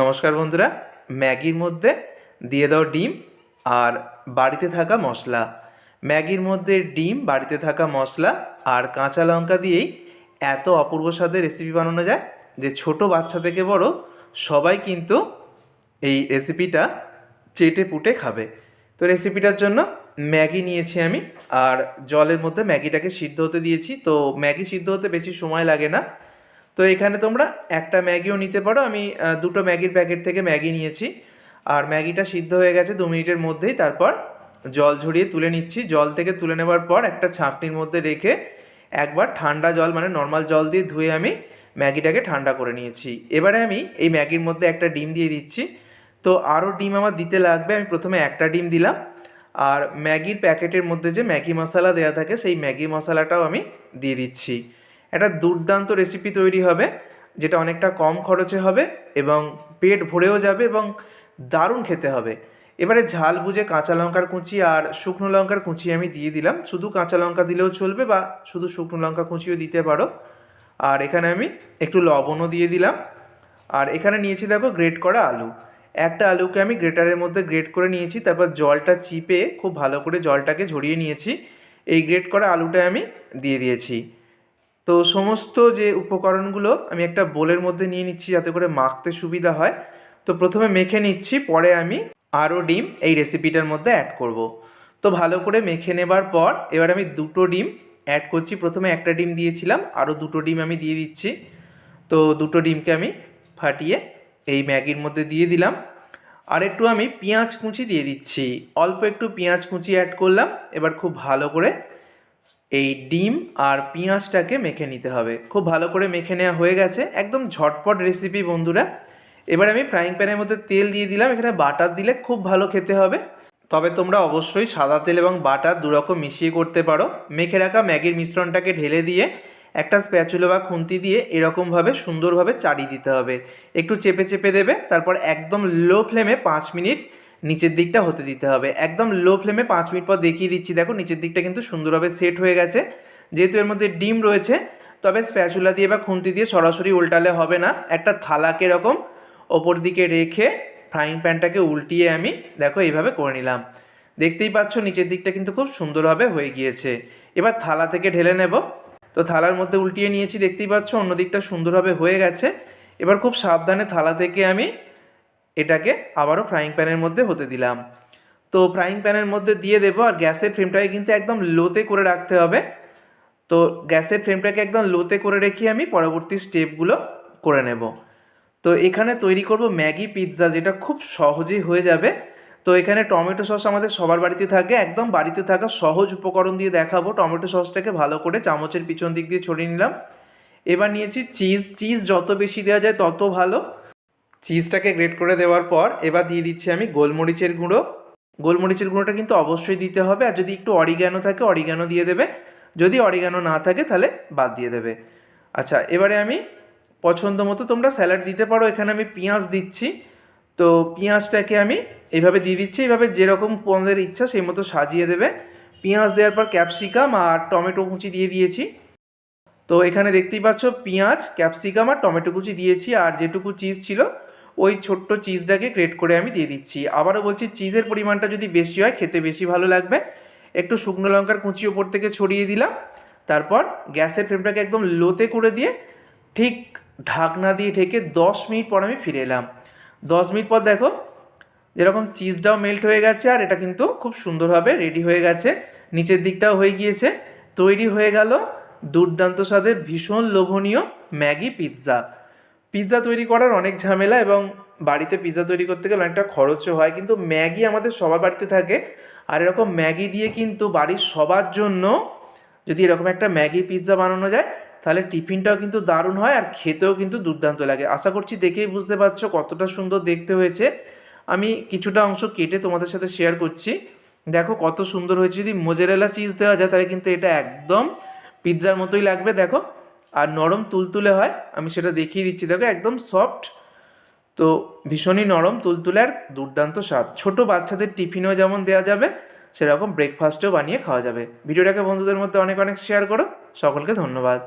নমস্কার বন্ধুরা, ম্যাগির মধ্যে দিয়ে দাও ডিম আর বাড়িতে থাকা মশলা। ম্যাগির মধ্যে ডিম, বাড়িতে থাকা মশলা আর কাঁচা লঙ্কা দিয়েই এত অপূর্ব স্বাদের রেসিপি বানানো যায় যে ছোট বাচ্চা থেকে বড় সবাই কিন্তু এই রেসিপিটা চেটে পুটে খাবে। তো রেসিপিটার জন্য ম্যাগি নিয়েছি আমি আর জলের মধ্যে ম্যাগিটাকে সিদ্ধ হতে দিয়েছি। তো ম্যাগি সিদ্ধ হতে বেশি সময় লাগে না। তো এখানে তোমরা একটা ম্যাগিও নিতে পারো। আমি দুটো ম্যাগির প্যাকেট থেকে ম্যাগি নিয়েছি। আর ম্যাগিটা সিদ্ধ হয়ে গেছে দু মিনিটের মধ্যেই। তারপর জল ঝরিয়ে তুলে নিচ্ছি। জল থেকে তুলে নেবার পর একটা ছাঁকনির মধ্যে রেখে একবার ঠান্ডা জল মানে নর্মাল জল দিয়ে ধুয়ে আমি ম্যাগিটাকে ঠান্ডা করে নিয়েছি। এবারে আমি এই ম্যাগির মধ্যে একটা ডিম দিয়ে দিচ্ছি। তো আরও ডিম আমার দিতে লাগবে। আমি প্রথমে একটা ডিম দিলাম। আর ম্যাগির প্যাকেটের মধ্যে যে ম্যাগি মশলা দেওয়া থাকে, সেই ম্যাগি মশলাটাও আমি দিয়ে দিচ্ছি। একটা দুর্দান্ত রেসিপি তৈরি হবে, যেটা অনেকটা কম খরচে হবে এবং পেট ভরেও যাবে এবং দারুণ খেতে হবে। এবারে ঝাল বুঝে কাঁচা লঙ্কার কুচি আর শুকনো লঙ্কার কুচি আমি দিয়ে দিলাম। শুধু কাঁচা লঙ্কা দিলেও চলবে বা শুধু শুকনো লঙ্কা কুচিও দিতে পারো। আর এখানে আমি একটু লবণও দিয়ে দিলাম। আর এখানে নিয়েছি দেখো গ্রেট করা আলু। একটা আলুকে আমি গ্রেটারের মধ্যে গ্রেট করে নিয়েছি, তারপর জলটা চিপে খুব ভালো করে জলটাকে ঝরিয়ে নিয়েছি। এই গ্রেট করা আলুটা আমি দিয়ে দিয়েছি। তো সমস্ত যে উপকরণগুলো আমি একটা বোলের মধ্যে নিয়ে নিচ্ছি যাতে করে মাখতে সুবিধা হয়। তো প্রথমে মেখে নিচ্ছি, পরে আমি আরও ডিম এই রেসিপিটার মধ্যে অ্যাড করব। তো ভালো করে মেখে নেবার পর এবার আমি দুটো ডিম অ্যাড করছি। প্রথমে একটা ডিম দিয়েছিলাম, আরও দুটো ডিম আমি দিয়ে দিচ্ছি। তো দুটো ডিমকে আমি ফাটিয়ে এই ম্যাগির মধ্যে দিয়ে দিলাম। আর একটু আমি পেঁয়াজ কুচি দিয়ে দিচ্ছি। অল্প একটু পেঁয়াজ কুচি অ্যাড করলাম। এবার খুব ভালো করে এই ডিম আর পেঁয়াজটাকে মেখে নিতে হবে। খুব ভালো করে মেখে নেওয়া হয়ে গেছে। একদম ঝটপট রেসিপি বন্ধুরা। এবার আমি ফ্রাইং প্যানের মধ্যে তেল দিয়ে দিলাম। এখানে বাটার দিলে খুব ভালো খেতে হবে। তবে তোমরা অবশ্যই সাদা তেল এবং বাটার দুরকম মিশিয়ে করতে পারো। মেখে রাখা ম্যাগির মিশ্রণটাকে ঢেলে দিয়ে একটা স্প্যাচুলো বা খুন্তি দিয়ে এরকমভাবে সুন্দরভাবে চাড়িয়ে দিতে হবে। একটু চেপে চেপে দেবে। তারপর একদম লো ফ্লেমে পাঁচ মিনিট নিচের দিকটা হতে দিতে হবে। একদম লো ফ্লেমে পাঁচ মিনিট পর দেখিয়ে দিচ্ছি। দেখো, নিচের দিকটা কিন্তু সুন্দরভাবে সেট হয়ে গেছে। যেহেতু এর মধ্যে ডিম রয়েছে, তবে স্প্যাচুলা দিয়ে বা খুন্তি দিয়ে সরাসরি উল্টালে হবে না। একটা থালাকে এরকম ওপর দিকে রেখে ফ্রাইং প্যানটাকে উল্টিয়ে আমি দেখো, এইভাবে করে নিলাম। দেখতেই পাচ্ছ, নিচের দিকটা কিন্তু খুব সুন্দরভাবে হয়ে গিয়েছে। এবার থালা থেকে ঢেলে নেব। তো থালার মধ্যে উল্টিয়ে নিয়েছি, দেখতেই পাচ্ছ, অন্য দিকটা সুন্দরভাবে হয়ে গেছে। এবার খুব সাবধানে থালা থেকে আমি এটাকে আবারও ফ্রাইং প্যানের মধ্যে হতে দিলাম। তো ফ্রাইং প্যানের মধ্যে দিয়ে দেবো আর গ্যাসের ফ্লেমটাকে কিন্তু একদম লোতে করে রাখতে হবে। তো গ্যাসের ফ্লেমটাকে একদম লোতে করে রেখে আমি পরবর্তী স্টেপগুলো করে নেব। তো এখানে তৈরি করব ম্যাগি পিৎজা, যেটা খুব সহজেই হয়ে যাবে। তো এখানে টমেটো সস আমাদের সবার বাড়িতে থাকে, একদম বাড়িতে থাকা সহজ উপকরণ দিয়ে দেখাবো। টমেটো সসটাকে ভালো করে চামচের পিছন দিক দিয়ে ছড়িয়ে নিলাম। এবার নিয়েছি চিজ চিজ যত বেশি দেওয়া যায় তত ভালো। চিজটাকে গ্রেট করে দেওয়ার পর এবার দিয়ে দিচ্ছি আমি গোলমরিচের গুঁড়ো। গোলমরিচের গুঁড়োটা কিন্তু অবশ্যই দিতে হবে আর যদি একটু অরিগ্যানো থাকে অরিগ্যানো দিয়ে দেবে। যদি অরিগ্যানো না থাকে, তাহলে বাদ দিয়ে দেবে। আচ্ছা এবারে আমি পছন্দ মতো তোমরা স্যালাড দিতে পারো। এখানে আমি পেঁয়াজ দিচ্ছি। তো পেঁয়াজটাকে আমি এইভাবে দিয়ে দিচ্ছি। এইভাবে যেরকম তোমাদের ইচ্ছা সেই মতো সাজিয়ে দেবে। পেঁয়াজ দেওয়ার পর ক্যাপসিকাম আর টমেটো কুচি দিয়ে দিয়েছি। তো এখানে দেখতেই পাচ্ছ পেঁয়াজ ক্যাপসিকাম আর টমেটো কুচি দিয়েছি। আর যেটুকু চিজ ছিল ওই ছোট্ট চিজটাকে গ্রেট করে আমি দিয়ে দিচ্ছি। আবারও বলছি চিজের পরিমাণটা যদি বেশি হয়, খেতে বেশি ভালো লাগবে। একটু শুকনো লঙ্কার কুচি ওপর থেকে ছড়িয়ে দিলাম। তারপর গ্যাসের ফ্লেমটাকে একদম লোতে করে দিয়ে ঠিক ঢাকনা দিয়ে ঢেকে দশ মিনিট পর আমি ফিরে এলাম। দশ মিনিট পর দেখো, যেরকম চিজটাও মেল্ট হয়ে গেছে আর এটা কিন্তু খুব সুন্দরভাবে রেডি হয়ে গেছে। নিচের দিকটাও হয়ে গিয়েছে। তৈরি হয়ে গেল দুর্দান্ত স্বাদের ভীষণ লোভনীয় ম্যাগি পিৎজা। পিৎজা তৈরি করার অনেক ঝামেলা এবং বাড়িতে পিৎজা তৈরি করতে গেলে অনেকটা খরচও হয়। কিন্তু ম্যাগি আমাদের সবার বাড়িতে থাকে। আর এরকম ম্যাগি দিয়ে কিন্তু বাড়ির সবার জন্য যদি এরকম একটা ম্যাগি পিৎজা বানানো যায়, তাহলে টিফিনটাও কিন্তু দারুণ হয় আর খেতেও কিন্তু দুর্দান্ত লাগে। আশা করছি দেখেই বুঝতে পারছ কতটা সুন্দর দেখতে হয়েছে। আমি কিছুটা অংশ কেটে তোমাদের সাথে শেয়ার করছি। দেখো কত সুন্দর হয়েছে। যদি মোজারেলা চিজ দেওয়া যায়, তাহলে কিন্তু এটা একদম পিৎজার মতোই লাগবে। দেখো আর নরম তুলতুলে হয়, আমি সেটা দেখিয়ে দিচ্ছি। দেখো একদম সফট তো ভীষণই নরম তুলতুলে আর দুর্দান্ত স্বাদ। ছোট বাচ্চাদের টিফিনেও যেমন দেওয়া যাবে, সেরকম ব্রেকফাস্টেও বানিয়ে খাওয়া যাবে। ভিডিওটাকে বন্ধুদের মধ্যে অনেক অনেক শেয়ার করো। সকলকে ধন্যবাদ।